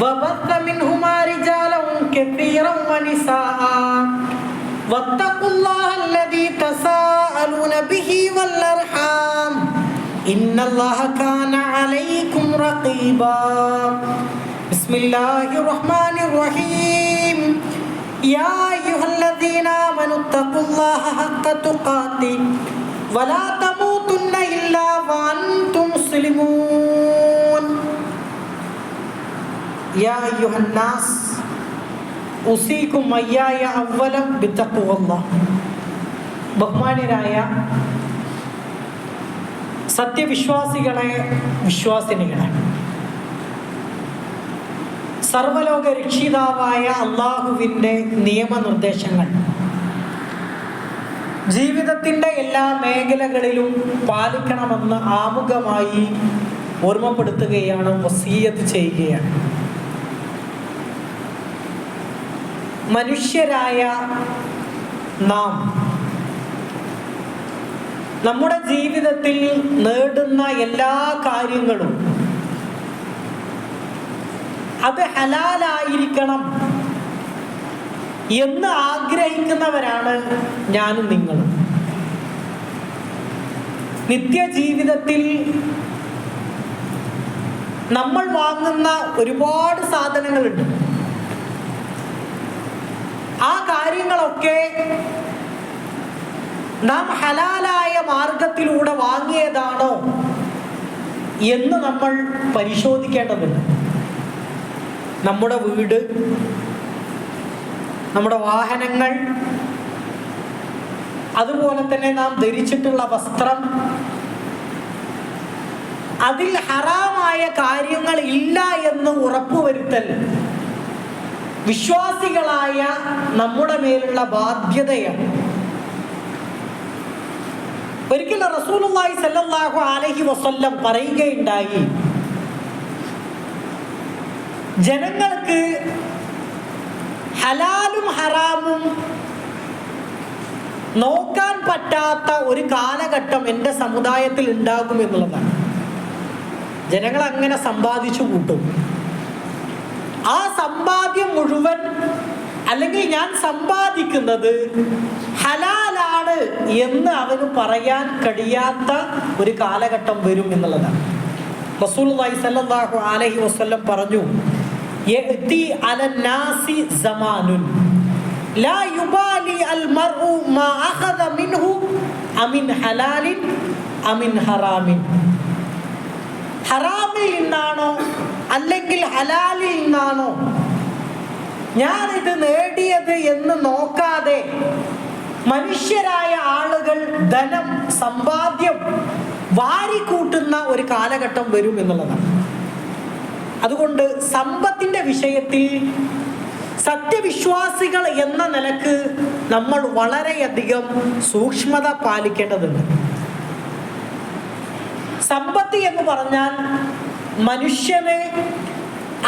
وبث منهما رجالا كثيرا ونساء. واتقوا الله الذي تساءلون به والأرحام. إن الله كان عليكم رقيبا. بسم الله الرحمن الرحيم. يا أيها الذين آمنوا اتقوا الله حق تقاته. ولا تموتن إلا وأنتم مسلمون. ബഹുമാന്യരായ സത്യവിശ്വാസികളെ വിശ്വാസിനികളെ സർവലോക രക്ഷിതാവായ അള്ളാഹുവിന്റെ നിയമനിർദ്ദേശങ്ങൾ ജീവിതത്തിന്റെ എല്ലാ മേഖലകളിലും പാലിക്കണമെന്ന് ആമുഖമായി ഓർമ്മപ്പെടുത്തുകയാണ് വസീയത്ത് ചെയ്യുകയാണ്. മനുഷ്യരായ നാം നമ്മുടെ ജീവിതത്തിൽ നേടുന്ന എല്ലാ കാര്യങ്ങളും അത് ഹലാലായിരിക്കണം എന്ന് ആഗ്രഹിക്കുന്നവരാണ് ഞാനും നിങ്ങളും. നിത്യജീവിതത്തിൽ നമ്മൾ വാങ്ങുന്ന ഒരുപാട് സാധനങ്ങളുണ്ട്. ആ കാര്യങ്ങളൊക്കെ നാം ഹലാലായ മാർഗത്തിലൂടെ വാങ്ങിയതാണോ എന്ന് നമ്മൾ പരിശോധിക്കേണ്ടതുണ്ട്. നമ്മുടെ വീട് നമ്മുടെ വാഹനങ്ങൾ അതുപോലെ തന്നെ നാം ധരിച്ചിട്ടുള്ള വസ്ത്രം അതിൽ ഹറാമായ കാര്യങ്ങൾ ഇല്ല എന്ന് ഉറപ്പുവരുത്തൽ വിശ്വാസികളായ നമ്മുടെ മേലുള്ള ബാധ്യതയാണ്. ഒരിക്കൽ റസൂലുള്ളാഹി സല്ലല്ലാഹു അലൈഹി വസല്ലം പറയുകയുണ്ടായി ജനങ്ങൾക്ക് ഹലാലും ഹറാമും നോക്കാൻ പറ്റാത്ത ഒരു കാലഘട്ടം എന്റെ സമുദായത്തിൽ ഉണ്ടാകും എന്നുള്ളതാണ്. ജനങ്ങൾ അങ്ങനെ സമ്പാദിച്ചു കൂട്ടും. ആ സമ്പാദ്യം മുഴുവൻ അല്ലെങ്കിൽ ഞാൻ സമ്പാദിക്കുന്നത് ഹലാലാണ് എന്ന് അവന് പറയാൻ കഴിയാത്ത ഒരു കാലഘട്ടം വരും എന്നുള്ളതാണ്. റസൂൽ സല്ലാഹു അലഹി വസ്ല്ലം പറഞ്ഞു ഹറാമിൽ നിന്നാണോ അല്ലെങ്കിൽ ഹലാലിൽ നിന്നാണോ? ഞാൻ ഇത് നേടിയത് എന്ന് നോക്കാതെ മനുഷ്യരായ ആളുകൾ ധനം സമ്പാദ്യം വാരിക്കൂട്ടുന്ന ഒരു കാലഘട്ടം വരും എന്നുള്ളതാണ്. അതുകൊണ്ട് സമ്പത്തിന്റെ വിഷയത്തിൽ സത്യവിശ്വാസികൾ എന്ന നിലയ്ക്ക് നമ്മൾ വളരെയധികം സൂക്ഷ്മത പാലിക്കേണ്ടതുണ്ട്. സമ്പത്ത് എന്ന് പറഞ്ഞാൽ മനുഷ്യന്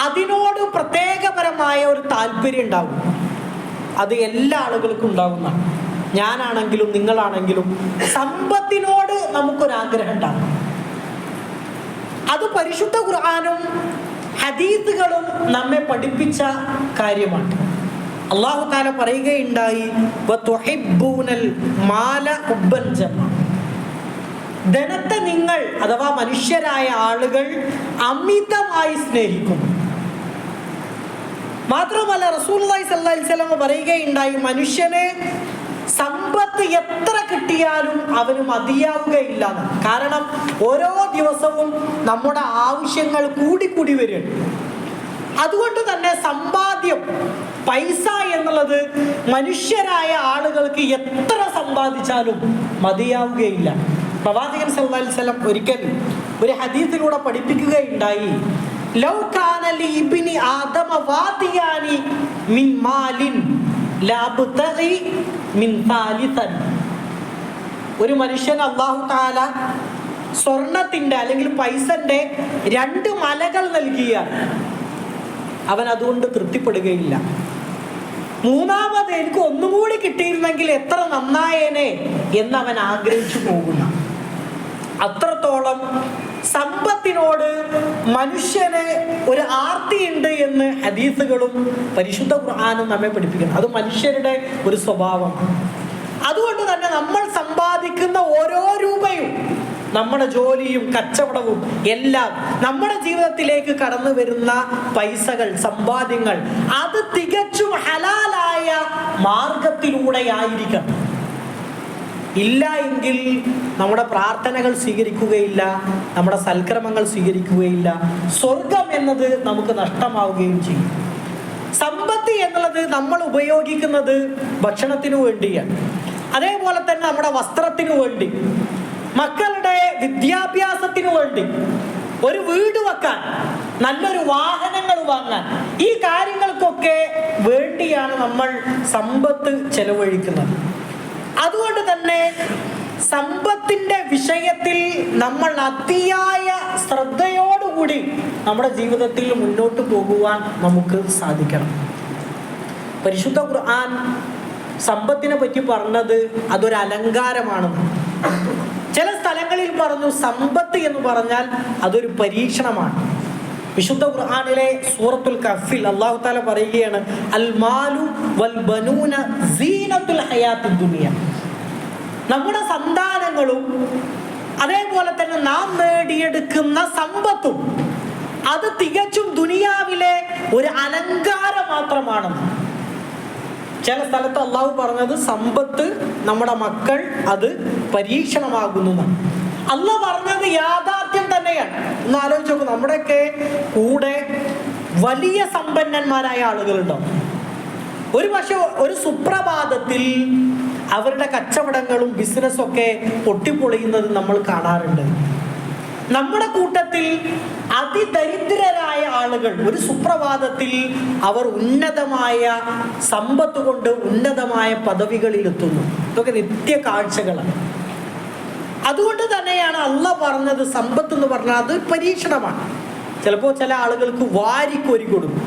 അതിനോട് പ്രത്യേകപരമായ ഒരു താല്പര്യം ഉണ്ടാവും. അത് എല്ലാ ആളുകൾക്കും ഉണ്ടാവുന്നതാണ്. ഞാനാണെങ്കിലും നിങ്ങളാണെങ്കിലും സമ്പത്തിനോട് നമുക്കൊരാഗ്രഹം ഉണ്ടാവും. അത് പരിശുദ്ധ ഖുർആാനും ഹദീസുകളും നമ്മെ പഠിപ്പിച്ച കാര്യമാണ്. അള്ളാഹു താല പറയുകയുണ്ടായി "വതുഹിബ്ബൂനൽ മാല ഉബ്ബൻ ജമ്മ." ധനത്തെ നിങ്ങൾ അഥവാ മനുഷ്യരായ ആളുകൾ അമിതമായി സ്നേഹിക്കും മാത്രമല്ല അലൈഹി വസല്ലം പറയുകയുണ്ടായി മനുഷ്യന് സമ്പത്ത് എത്ര കിട്ടിയാലും അവന് മതിയാവുകയില്ല കാരണം ഓരോ ദിവസവും നമ്മുടെ ആവശ്യങ്ങൾ കൂടിക്കൂടി വരും അതുകൊണ്ട് തന്നെ സമ്പാദ്യം പൈസ എന്നുള്ളത് മനുഷ്യരായ ആളുകൾക്ക് എത്ര സമ്പാദിച്ചാലും മതിയാവുകയില്ല. പ്രവാചകൻ സല്ലല്ലാഹു അലൈഹി വസല്ലം ഒരിക്കൽ ഒരു ഹദീസിലൂടെ പഠിപ്പിക്കുകയുണ്ടായി. ഒരു മനുഷ്യൻ അള്ളാഹു താല സ്വർണത്തിന്റെ അല്ലെങ്കിൽ പൈസന്റെ രണ്ട് മലകൾ നൽകിയ അവൻ അതുകൊണ്ട് തൃപ്തിപ്പെടുകയില്ല. മൂന്നാമത് എനിക്ക് ഒന്നുകൂടി കിട്ടിയിരുന്നെങ്കിൽ എത്ര നന്നായേനെ എന്ന് അവൻ ആഗ്രഹിച്ചു പോകുന്ന. അത്രത്തോളം സമ്പത്തിനോട് മനുഷ്യന് ഒരു ആർത്തിയുണ്ട് എന്ന് ഹദീസുകളും പരിശുദ്ധ ഖുർആാനും നമ്മെ പഠിപ്പിക്കുന്നു. അത് മനുഷ്യരുടെ ഒരു സ്വഭാവമാണ് അതുകൊണ്ട് തന്നെ നമ്മൾ സമ്പാദിക്കുന്ന ഓരോ രൂപയും നമ്മുടെ ജോലിയും കച്ചവടവും എല്ലാം നമ്മുടെ ജീവിതത്തിലേക്ക് കടന്നു വരുന്ന പൈസകൾ സമ്പാദ്യങ്ങൾ അത് തികച്ചും ഹലാലായ മാർഗത്തിലൂടെ ആയിരിക്കണം ഇല്ല എങ്കിൽ നമ്മുടെ പ്രാർത്ഥനകൾ സ്വീകരിക്കുകയില്ല നമ്മുടെ സൽക്രമങ്ങൾ സ്വീകരിക്കുകയില്ല. സ്വർഗം എന്നത് നമുക്ക് നഷ്ടമാവുകയും ചെയ്യും. സമ്പത്ത് എന്നുള്ളത് നമ്മൾ ഉപയോഗിക്കുന്നത് ഭക്ഷണത്തിനു വേണ്ടിയാണ്. അതേപോലെ തന്നെ നമ്മുടെ വസ്ത്രത്തിനു വേണ്ടി മക്കളുടെ വിദ്യാഭ്യാസത്തിനു വേണ്ടി ഒരു വീട് വെക്കാൻ നല്ലൊരു വാഹനങ്ങൾ വാങ്ങാൻ ഈ കാര്യങ്ങൾക്കൊക്കെ വേണ്ടിയാണ് നമ്മൾ സമ്പത്ത് ചെലവഴിക്കുന്നത്. അതുകൊണ്ട് തന്നെ സമ്പത്തിന്റെ വിഷയത്തിൽ നമ്മൾ അതിയായ ശ്രദ്ധയോടുകൂടി നമ്മുടെ ജീവിതത്തിൽ മുന്നോട്ട് പോകുവാൻ നമുക്ക് സാധിക്കണം. പരിശുദ്ധ ഖുർആൻ സമ്പത്തിനെ പറ്റി പറഞ്ഞത് അതൊരു അലങ്കാരമാണെന്ന്. ചില സ്ഥലങ്ങളിൽ പറഞ്ഞു സമ്പത്ത് എന്ന് പറഞ്ഞാൽ അതൊരു പരീക്ഷണമാണ്. വിശുദ്ധ ഖുർആാനിലെ സൂറത്തുൽ കഫിൽ അള്ളാഹു താല പറയുകയാണ് അൽ മാലു വൽ ബനൂന സീനത്തുൽ ദുനിയ. നമ്മുടെ സന്താനങ്ങളും അതേപോലെ തന്നെ നാം നേടിയെടുക്കുന്ന സമ്പത്തും അത് തികച്ചും ദുനിയാവിലെ ഒരു അലങ്കാരം മാത്രമാണ്. ചില സ്ഥലത്ത് അള്ളാഹു പറഞ്ഞത് സമ്പത്ത് നമ്മുടെ മക്കൾ അത് പരീക്ഷണമാകുന്നു അല്ല പറഞ്ഞത് യാഥാർത്ഥ്യം തന്നെയാണ്. ഒന്ന് ആലോചിച്ച് നോക്കും നമ്മുടെയൊക്കെ കൂടെ വലിയ സമ്പന്നന്മാരായ ആളുകളുണ്ടാവും. ഒരു പക്ഷെ ഒരു സുപ്രഭാതത്തിൽ അവരുടെ കച്ചവടങ്ങളും ബിസിനസ്സും ഒക്കെ പൊട്ടിപ്പൊളിയുന്നത് നമ്മൾ കാണാറുണ്ട്. നമ്മുടെ കൂട്ടത്തിൽ അതിദരിദ്രരായ ആളുകൾ ഒരു സുപ്രഭാതത്തിൽ അവർ ഉന്നതമായ സമ്പത്ത് കൊണ്ട് ഉന്നതമായ പദവികളിൽ എത്തുന്നു. ഇതൊക്കെ നിത്യ കാഴ്ചകളാണ്. അതുകൊണ്ട് തന്നെയാണ് അല്ല പറഞ്ഞത് സമ്പത്ത് എന്ന് പറഞ്ഞാൽ അത് പരീക്ഷണമാണ്. ചിലപ്പോൾ ചില ആളുകൾക്ക് വാരിക്കോരി കൊടുക്കും.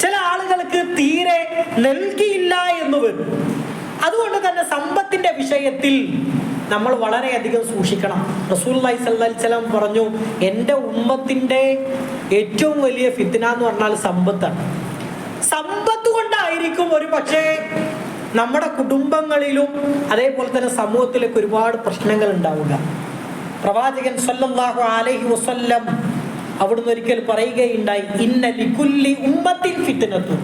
ചില ആളുകൾക്ക് തീരെ നൽകിയില്ല എന്ന് വരും. അതുകൊണ്ട് തന്നെ സമ്പത്തിന്റെ വിഷയത്തിൽ നമ്മൾ വളരെയധികം സൂക്ഷിക്കണം. റസൂൽ സല്ലാസ്ലാം പറഞ്ഞു എന്റെ ഉമ്മത്തിന്റെ ഏറ്റവും വലിയ ഫിത്തിന എന്ന് പറഞ്ഞാൽ സമ്പത്താണ്. സമ്പത്ത് കൊണ്ടായിരിക്കും ഒരു പക്ഷേ നമ്മുടെ കുടുംബങ്ങളിലും അതേപോലെ തന്നെ സമൂഹത്തിലേക്ക് ഒരുപാട് പ്രശ്നങ്ങൾ ഉണ്ടാവുക. പ്രവാചകൻ സല്ലല്ലാഹു അലൈഹി വസല്ലം അവിടുന്ന് ഒരിക്കൽ പറയുകയുണ്ടായി ഇന്ന ലികുല്ലി ഉമ്മത്തിൻ ഫിത്നത്തു.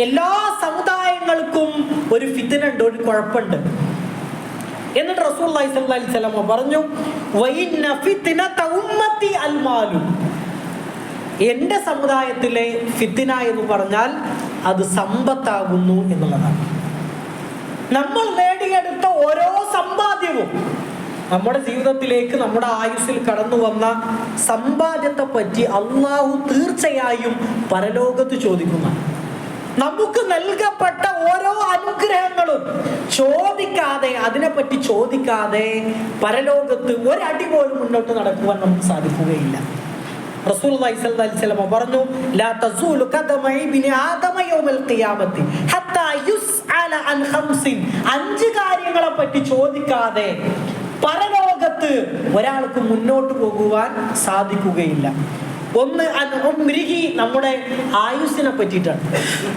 എല്ലാ സമുദായങ്ങൾക്കും ഒരു ഫിത്തനുണ്ട് ഒരു കുഴപ്പമുണ്ട്. എന്നിട്ട് റസൂൽ അലൈഹി പറഞ്ഞു എന്റെ സമുദായത്തിലെ ഫിത്തിന എന്ന് പറഞ്ഞാൽ അത് സമ്പത്താകുന്നു എന്നുള്ളതാണ്. നമ്മൾ നേടിയെടുത്ത ഓരോ സമ്പാദ്യവും നമ്മുടെ ജീവിതത്തിലേക്ക് നമ്മുടെ ആയുസ്സിൽ കടന്നു വന്ന സമ്പാദ്യത്തെ പറ്റി അള്ളാഹു തീർച്ചയായും പരലോകത്ത് ചോദിക്കുന്നതാണ് നമുക്ക് നൽകപ്പെട്ട ഓരോ അനുഗ്രഹങ്ങളും ചോദിക്കാതെ അതിനെപ്പറ്റി ചോദിക്കാതെ പരലോകത്ത് ഒരടി പോലും മുന്നോട്ട് നടക്കുവാൻ നമുക്ക് സാധിക്കുകയില്ല. പറഞ്ഞു ലാ തസൂലു ആദമ യൗമൽ ഖിയാമത്തി ഹത്താ യുസ്അല അൻ അഞ്ച് ചോദിക്കാതെ പരലോകത്ത് ഒരാൾക്ക് മുന്നോട്ട് പോകുവാൻ സാധിക്കുകയില്ല. ഒന്ന് ഉംരിഹി നമ്മുടെ ആയുസ്സിനെ പറ്റിയിട്ടാണ്.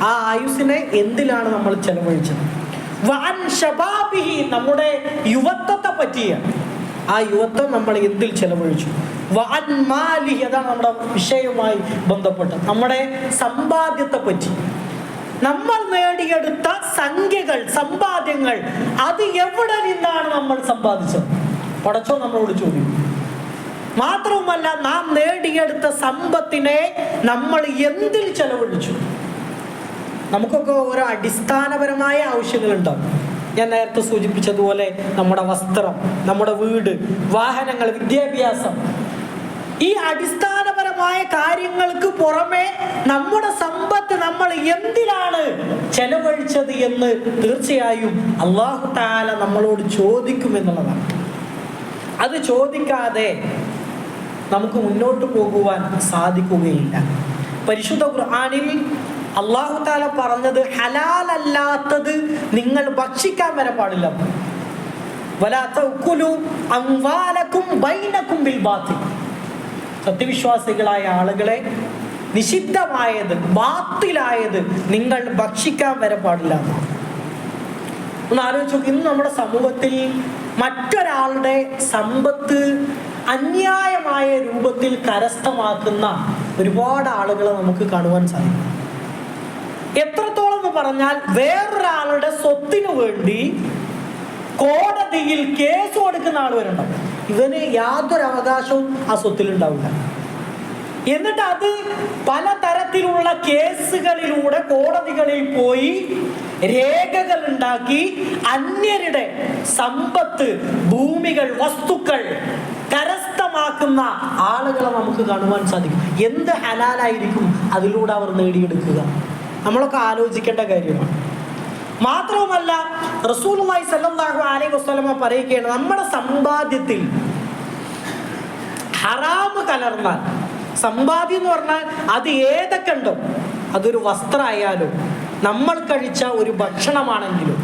ആ ആയുസ്സിനെ എന്തിലാണ് നമ്മൾ ചെലവഴിച്ചത്? വൻ നമ്മുടെ യുവത്വത്തെ പറ്റിയ ആ യുവത്വം നമ്മൾ എന്തിൽ ചെലവഴിച്ചു? വാൻമാലിഹി അതാണ് നമ്മുടെ വിഷയവുമായി ബന്ധപ്പെട്ട് നമ്മുടെ സമ്പാദ്യത്തെ പറ്റി. നമ്മൾ നേടിയെടുത്ത സംഖ്യകൾ സമ്പാദ്യങ്ങൾ അത് എവിടെ നിന്നാണ് നമ്മൾ സമ്പാദിച്ചത്? പടച്ചോ നമ്മളോട് ചോദിക്കും. മാത്രവുമല്ല നാം നേടിയെടുത്ത സമ്പത്തിനെ നമ്മൾ എന്തിൽ ചെലവഴിച്ചു? നമുക്കൊക്കെ ഓരോ അടിസ്ഥാനപരമായ ആവശ്യങ്ങളുണ്ടാവും ഞാൻ നേരത്തെ സൂചിപ്പിച്ചതുപോലെ നമ്മുടെ വസ്ത്രം നമ്മുടെ വീട് വാഹനങ്ങൾ വിദ്യാഭ്യാസം. ഈ അടിസ്ഥാനപരമായ കാര്യങ്ങൾക്ക് പുറമെ നമ്മുടെ സമ്പത്ത് നമ്മൾ എന്തിനാണ് ചെലവഴിച്ചത് എന്ന് തീർച്ചയായും അള്ളാഹു താല നമ്മളോട് ചോദിക്കുമെന്നുള്ളതാണ്. അത് ചോദിക്കാതെ നമുക്ക് മുന്നോട്ട് പോകുവാൻ സാധിക്കുകയില്ല. പരിശുദ്ധ ഖുർആാനിൽ അള്ളാഹു താല പറഞ്ഞത് ഹലാലല്ലാത്തത് നിങ്ങൾ ഭക്ഷിക്കാൻ വരെ പാടില്ല. സത്യവിശ്വാസികളായ ആളുകളെ നിഷിദ്ധമായത് ബാത്തിലായത് നിങ്ങൾ ഭക്ഷിക്കാൻ വരെ പാടില്ല. ഒന്ന് ആലോചിച്ചു ഇന്ന് നമ്മുടെ സമൂഹത്തിൽ മറ്റൊരാളുടെ സമ്പത്ത് അന്യായമായ രൂപത്തിൽ കരസ്ഥമാക്കുന്ന ഒരുപാട് ആളുകളെ നമുക്ക് കാണുവാൻ സാധിക്കും. എത്രത്തോളം എന്ന് പറഞ്ഞാൽ വേറൊരാളുടെ സ്വത്തിനു വേണ്ടി കോടതിയിൽ കേസ് കൊടുക്കുന്ന ആൾ വരണ്ടാവും ഇവന് യാതൊരു അവകാശവും ആ സ്വത്തിൽ ഉണ്ടാവില്ല എന്നിട്ട് അത് പലതരത്തിലുള്ള കേസുകളിലൂടെ കോടതികളിൽ പോയി രേഖകൾ ഉണ്ടാക്കി അന്യരുടെ സമ്പത്ത് ഭൂമികൾ വസ്തുക്കൾ കരസ്ഥമാക്കുന്ന ആളുകളെ നമുക്ക് കാണുവാൻ സാധിക്കും. എന്ത് ഹലാലായിരിക്കും അതിലൂടെ അവർ നേടിയെടുക്കുക? നമ്മളൊക്കെ ആലോചിക്കേണ്ട കാര്യമാണ്. മാത്രവുമല്ല റസൂലുമായി സല്ലാഹു അലൈഹി വസല്ലമ പറയുകയാണ് നമ്മുടെ സമ്പാദ്യത്തിൽ ഹറാമ് കലർന്നാൽ സമ്പാദ്യം എന്ന് പറഞ്ഞാൽ അത് ഏതൊക്കെ ഉണ്ടോ അതൊരു വസ്ത്രമായാലും നമ്മൾ കഴിച്ച ഒരു ഭക്ഷണമാണെങ്കിലും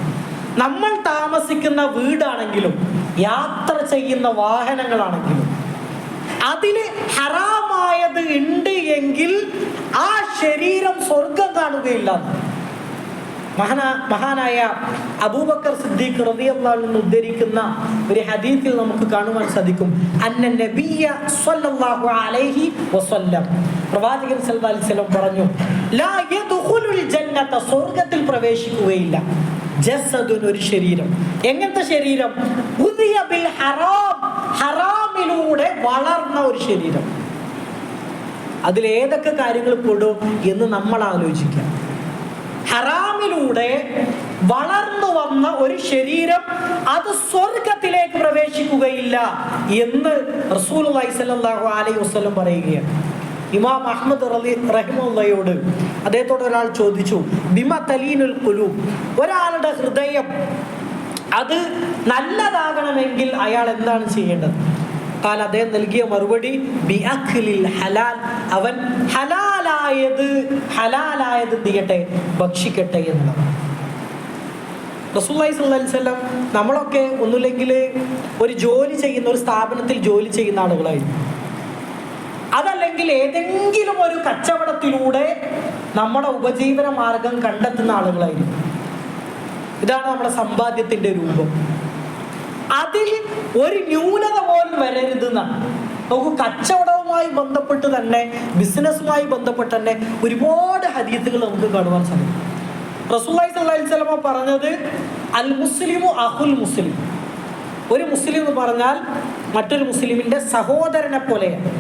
നമ്മൾ താമസിക്കുന്ന വീടാണെങ്കിലും യാത്ര ചെയ്യുന്ന വാഹനങ്ങളാണെങ്കിലും അതിൽ ഹറാമായത് ഉണ്ട് എങ്കിൽ ആ ശരീരം സ്വർഗം കാണുകയില്ല. മഹാന മഹാനായ അബൂബക്കർ സിദ്ദീഖ് നിന്ന് ഉദ്ധരിക്കുന്ന ഒരു ഹദീത്തിൽ നമുക്ക് കാണുവാൻ സാധിക്കും. അന്ന നബിയ സ്വല്ലല്ലാഹു അലൈഹി വസല്ലം. പ്രവാചകൻ അലൈഹി പറഞ്ഞു ലാ യദ്ഖുലുൽ ജന്നത സ്വർഗത്തിൽ പ്രവേശിക്കുകയില്ല. ജസദുൻ ഒരു ശരീരം. എങ്ങനത്തെ ശരീരം? ഹറാം. ഹറാം ഹറാമിലൂടെ വളർന്ന ഒരു ശരീരം. അതിലേതൊക്കെ കാര്യങ്ങൾ പെടും എന്ന് നമ്മൾ ആലോചിക്കാം. ഹറാമിലൂടെ വളർന്നു വന്ന ഒരു ശരീരം അത് സ്വർഗത്തിലേക്ക് പ്രവേശിക്കുകയില്ല എന്ന് റസൂൽ അലൈഹി വസ്ലം പറയുകയാണ്. ഇമാം അഹമ്മദ് റഹിമുള്ളയോട് അദ്ദേഹത്തോട് ഒരാൾ ചോദിച്ചു ബിമ തലീനുൽ കുലു ഒരാളുടെ ഹൃദയം അത് നല്ലതാകണമെങ്കിൽ അയാൾ എന്താണ് ചെയ്യേണ്ടത്? കാൽ അദ്ദേഹം നൽകിയ മറുപടി ബി അഖ്ലിൽ അവൻ ഹലാലായത് ഹലാലായത് എന്ത് ചെയ്യട്ടെ ഭക്ഷിക്കട്ടെ എന്ന്. റസൂല്ലായി നമ്മളൊക്കെ ഒന്നുമില്ലെങ്കിൽ ഒരു ജോലി ചെയ്യുന്ന ഒരു സ്ഥാപനത്തിൽ ജോലി ചെയ്യുന്ന ആളുകളായിരുന്നു അതല്ലെങ്കിൽ ഏതെങ്കിലും ഒരു കച്ചവടത്തിലൂടെ നമ്മുടെ ഉപജീവന മാർഗം കണ്ടെത്തുന്ന ആളുകളായിരുന്നു ഇതാണ് നമ്മുടെ സമ്പാദ്യത്തിന്റെ രൂപം. അതിൽ ഒരു ന്യൂനത പോലും വരരുത് എന്നാണ് നമുക്ക് കച്ചവടവുമായി ബന്ധപ്പെട്ട് തന്നെ ബിസിനസ്സുമായി ബന്ധപ്പെട്ട് തന്നെ ഒരുപാട് ഹദീത്തുകൾ നമുക്ക് കാണുവാൻ സാധിക്കും. റസൂല്ലായി സല്ലല്ലാഹു അലൈഹി വസല്ലമ പറഞ്ഞത് അൽ മുസ്ലിമു അഹുൽ മുസ്ലിം. ഒരു മുസ്ലിം എന്ന് പറഞ്ഞാൽ മറ്റൊരു മുസ്ലിമിന്റെ സഹോദരനെ പോലെയാണ്.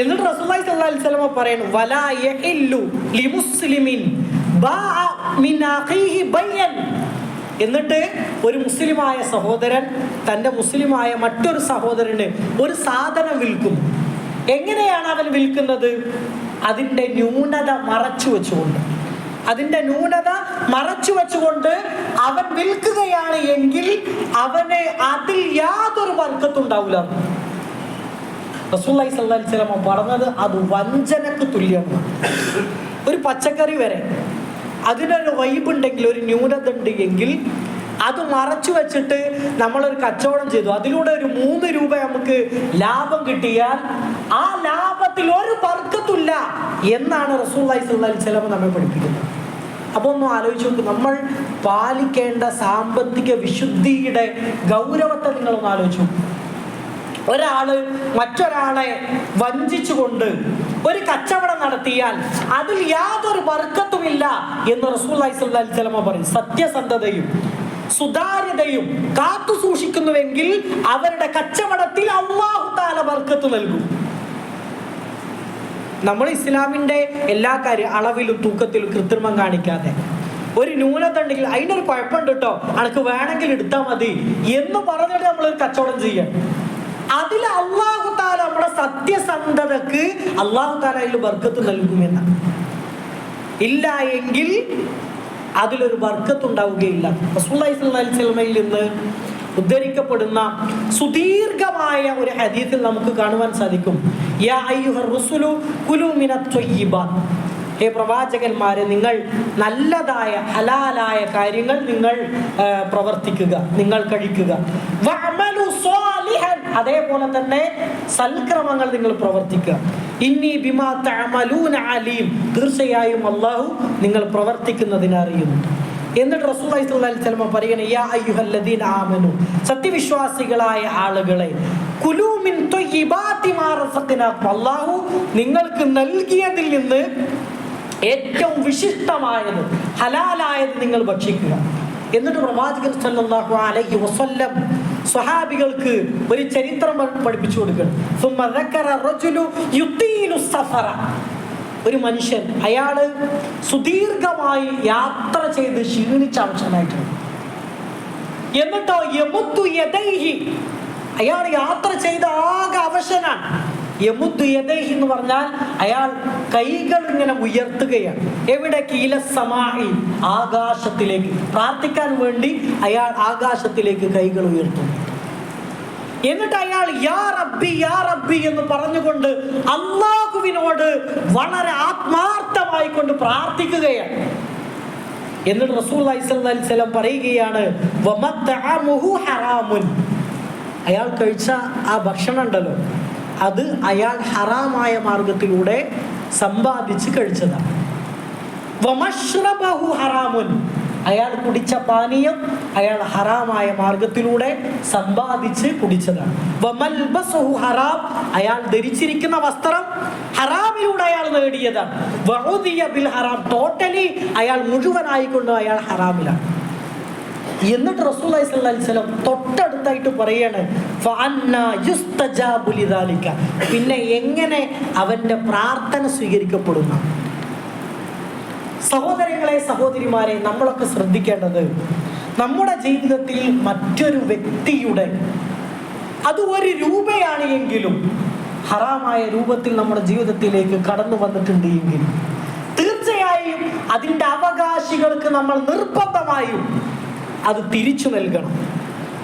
എന്നിട്ട് സ്വല്ലല്ലാഹു അലൈഹി വസല്ലമ പറയുന്നു വലാ ലിമുസ്ലിമിൻ എന്നിട്ട് ഒരു മുസ്ലിമായ സഹോദരൻ തന്റെ മുസ്ലിമായ മറ്റൊരു സഹോദരന് ഒരു സാധനം വിൽക്കും. എങ്ങനെയാണ് അവൻ വിൽക്കുന്നത്? അതിന്റെ ന്യൂനത മറച്ചു വെച്ചുകൊണ്ട്. അതിന്റെ ന്യൂനത മറച്ചു വെച്ചുകൊണ്ട് അവൻ വിൽക്കുകയാണ് എങ്കിൽ അവന് അതിൽ യാതൊരു വർക്കത്തുണ്ടാവില്ല റസൂല്ലി സല്ലാ സ്വലമ പറഞ്ഞത് അത് വഞ്ചനക്ക് തുല്യമാണ്. ഒരു പച്ചക്കറി വരെ അതിനൊരു വൈബുണ്ടെങ്കിൽ ഒരു ന്യൂനത ഉണ്ട് എങ്കിൽ അത് മറച്ചു വെച്ചിട്ട് നമ്മളൊരു കച്ചവടം ചെയ്തു. അതിലൂടെ ഒരു മൂന്ന് രൂപ നമുക്ക് ലാഭം കിട്ടിയാൽ ആ ലാഭത്തിൽ ഒരു വർക്കത്തില്ല എന്നാണ് റസൂള്ളി സല്ലി ചിലവ് നമ്മെ പഠിപ്പിക്കുന്നത്. അപ്പോൾ ഒന്ന് ആലോചിച്ച് നോക്ക് നമ്മൾ പാലിക്കേണ്ട സാമ്പത്തിക വിശുദ്ധിയുടെ ഗൗരവത്തെ നിങ്ങളൊന്ന് ആലോചിച്ചു ഒരാൾ മറ്റൊരാളെ വഞ്ചിച്ചുകൊണ്ട് ഒരു കച്ചവടം നടത്തിയാൽ അതിൽ യാതൊരു വർക്കത്തുമില്ല എന്ന് റസൂല്ലി സ്വലമ പറയും. സത്യസന്ധതയും സുതാര്യതയും കാത്തു സൂക്ഷിക്കുന്നുവെങ്കിൽ അവരുടെ കച്ചവടത്തിൽ അള്ളാഹു വർക്കത്ത് നൽകും. നമ്മൾ ഇസ്ലാമിന്റെ എല്ലാ കാര്യം അളവിലും തൂക്കത്തിലും കൃത്രിമം കാണിക്കാതെ. ഒരു ന്യൂനത ഉണ്ടെങ്കിൽ അതിനൊരു കുഴപ്പമുണ്ട് കേട്ടോ. അനക്ക് വേണമെങ്കിൽ എടുത്താൽ മതി എന്ന് പറഞ്ഞിട്ട് നമ്മൾ ഒരു കച്ചവടം ചെയ്യാം അതിൽ അള്ളാഹു താല നമ്മുടെ സത്യസന്ധതക്ക് അള്ളാഹു താല അതിൽ നൽകുമെന്ന. നൽകുമെന്നാണ് ഇല്ല എങ്കിൽ അതിലൊരു സ്വല്ലല്ലാഹി അലൈഹി വസല്ലമയിൽ നിന്ന് ഉദ്ധരിക്കപ്പെടുന്ന സുദീർഘമായ ഒരു ഹദീത്തിൽ നമുക്ക് കാണുവാൻ സാധിക്കും. ഹേ പ്രവാചകന്മാരെ നിങ്ങൾ നല്ലതായ ഹലാലായ കാര്യങ്ങൾ നിങ്ങൾ പ്രവർത്തിക്കുക നിങ്ങൾ കഴിക്കുക. അതേപോലെ തന്നെ സൽക്രമങ്ങൾ നിങ്ങൾ പ്രവർത്തിക്കുക. ഇന്നി ബിമാ തഅമലൂന അലീം. തീർച്ചയായും അള്ളാഹു നിങ്ങൾ പ്രവർത്തിക്കുന്നതിനെ അറിയുന്നു. എന്നിട്ട് അലൈഹി വസല്ലം പറയണ യാ അയ്യുഹല്ലദീന ആമനു. സത്യവിശ്വാസികളായ ആളുകളെ കുലൂമിൻ അല്ലാഹു നിങ്ങൾക്ക് നൽകിയതിൽ നിന്ന് ഏറ്റവും വിശിഷ്ടമായത് ഹലാലായത് നിങ്ങൾ ഭക്ഷിക്കുക. എന്നിട്ട് പ്രവാചകൻ സല്ലല്ലാഹു അലൈഹി വസല്ലം സ്വഹാബികൾക്ക് ഒരു ചരിത്രം പഠിപ്പിച്ചു കൊടുക്കണം. സഫറ. ഒരു മനുഷ്യൻ അയാൾ സുദീർഘമായി യാത്ര ചെയ്ത് ക്ഷീണിച്ച ആവശ്യമായിട്ടുണ്ട് എന്നിട്ടോ യമുത്തു യഥൈഹി അയാൾ യാത്ര ചെയ്ത ആകെ അവശനാണ്. യദൈഹി എന്ന് പറഞ്ഞാൽ അയാൾ കൈകൾ ഇങ്ങനെ ഉയർത്തുകയാണ്. എവിടെ കീല സമാഹി ആകാശത്തിലേക്ക്. പ്രാർത്ഥിക്കാൻ വേണ്ടി അയാൾ ആകാശത്തിലേക്ക് കൈകൾ ഉയർത്തുന്നു എന്നിട്ട് അയാൾ യാ റബ്ബി യാ റബ്ബി എന്ന് പറഞ്ഞുകൊണ്ട് അള്ളാഹുവിനോട് വളരെ ആത്മാർത്ഥമായി കൊണ്ട് പ്രാർത്ഥിക്കുകയാണ്. എന്നിട്ട് റസൂൽ പറയുകയാണ് "വമത്അമുഹു ഹറാമുൻ." അയാൾ കഴിച്ച ആ ഭക്ഷണം ഉണ്ടല്ലോ. അത് അയാൾ ഹറാമായ മാർഗത്തിലൂടെ സമ്പാദിച്ച് കഴിച്ചതാണ്. അയാൾ കുടിച്ച പാനീയം അയാൾ ഹറാമായ മാർഗത്തിലൂടെ സമ്പാദിച്ച് കുടിച്ചതാണ്. ഹറാം. അയാൾ ധരിച്ചിരിക്കുന്ന വസ്ത്രം ഹറാമിലൂടെ അയാൾ നേടിയതാണ്. ബിൽ ഹറാം. ടോട്ടലി അയാൾ മുഴുവനായിക്കൊണ്ട് അയാൾ ഹറാമിലാണ്. എന്നിട്ട് വസല്ലം തൊട്ടടുത്തായിട്ട് പറയാണ് പിന്നെ എങ്ങനെ അവന്റെ പ്രാർത്ഥന സ്വീകരിക്കപ്പെടുന്നു? സഹോദരങ്ങളെ സഹോദരിമാരെ നമ്മളൊക്കെ ശ്രദ്ധിക്കേണ്ടത് നമ്മുടെ ജീവിതത്തിൽ മറ്റൊരു വ്യക്തിയുടെ അത് ഒരു രൂപയാണ് എങ്കിലും ഹറാമായ രൂപത്തിൽ നമ്മുടെ ജീവിതത്തിലേക്ക് കടന്നു വന്നിട്ടുണ്ട് എങ്കിൽ തീർച്ചയായും അതിന്റെ അവകാശികൾക്ക് നമ്മൾ നിർബന്ധമായും അത് തിരിച്ചു നൽകണം.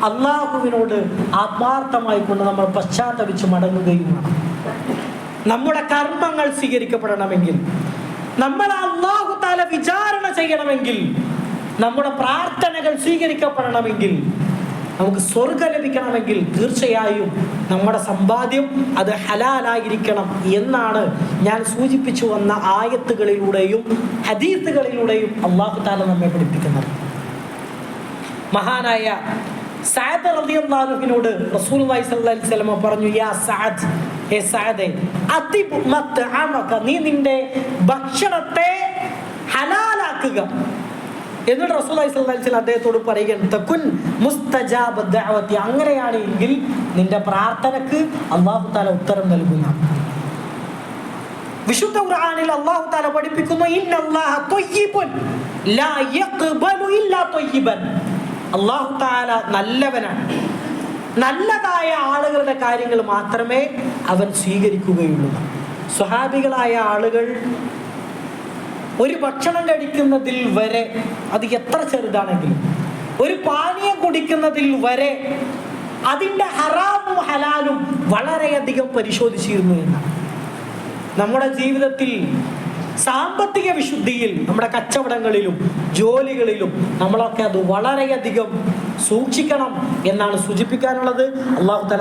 അള്ളാഹുവിനോട് ആത്മാർത്ഥമായി കൊണ്ട് നമ്മൾ പശ്ചാത്തപിച്ച് മടങ്ങുകയും വേണം. നമ്മുടെ കർമ്മങ്ങൾ സ്വീകരിക്കപ്പെടണമെങ്കിൽ നമ്മൾ അള്ളാഹു താല വിചാരണ ചെയ്യണമെങ്കിൽ നമ്മുടെ പ്രാർത്ഥനകൾ സ്വീകരിക്കപ്പെടണമെങ്കിൽ നമുക്ക് സ്വർഗം ലഭിക്കണമെങ്കിൽ തീർച്ചയായും നമ്മുടെ സമ്പാദ്യം അത് ഹലാലായിരിക്കണം എന്നാണ് ഞാൻ സൂചിപ്പിച്ചു വന്ന ആയത്തുകളിലൂടെയും ഹദീത്തുകളിലൂടെയും അള്ളാഹു താല നമ്മെ പഠിപ്പിക്കുന്നത്. മഹാനായ സാദ് റളിയല്ലാഹുവിനോട് റസൂലുള്ളാഹി സ്വല്ലല്ലാഹി അലൈഹി വസല്ലം പറഞ്ഞു യാ സഅദ് ഹേ സഅദേ അതിബ് മത്അമക നീ നിന്റെ ഭക്ഷണത്തെ ഹലാലാക്കുക. എന്നിട്ട് റസൂലുള്ളാഹി സ്വല്ലല്ലാഹി അലൈഹി വസല്ലം അദ്ദേഹത്തോട് പറയുകയാണ് തകുൻ മുസ്തജാബ ദഅവതി. അങ്ങനെയാണ് എങ്കിൽ നിന്റെ പ്രാർത്ഥനക്ക് അല്ലാഹു തആല ഉത്തരം നൽകുന്ന. വിശുദ്ധ ഖുർആനിൽ അല്ലാഹു തആല പഠിപ്പിക്കുന്നു ഇന്നല്ലാഹ ത്വയ്യിബുൻ ലാ യഖ്ബലു ഇല്ലാ ത്വയ്യിബൻ അള്ളാഹു താല നല്ലവനാണ്. നല്ലതായ ആളുകളുടെ കാര്യങ്ങൾ മാത്രമേ അവൻ സ്വീകരിക്കുകയുള്ളൂ. സ്വഹാബികളായ ആളുകൾ ഒരു ഭക്ഷണം കഴിക്കുന്നതിൽ വരെ അത് എത്ര ചെറുതാണെങ്കിലും ഒരു പാനീയം കുടിക്കുന്നതിൽ വരെ അതിന്റെ ഹറാമും ഹലാലും വളരെയധികം പരിശോധിച്ചിരുന്നു എന്നാണ്. നമ്മുടെ ജീവിതത്തിൽ സാമ്പത്തിക വിശുദ്ധിയിൽ നമ്മുടെ കച്ചവടങ്ങളിലും ജോലികളിലും നമ്മളൊക്കെ അത് വളരെയധികം സൂക്ഷിക്കണം എന്നാണ് സൂചിപ്പിക്കാനുള്ളത്. അള്ളാഹു തല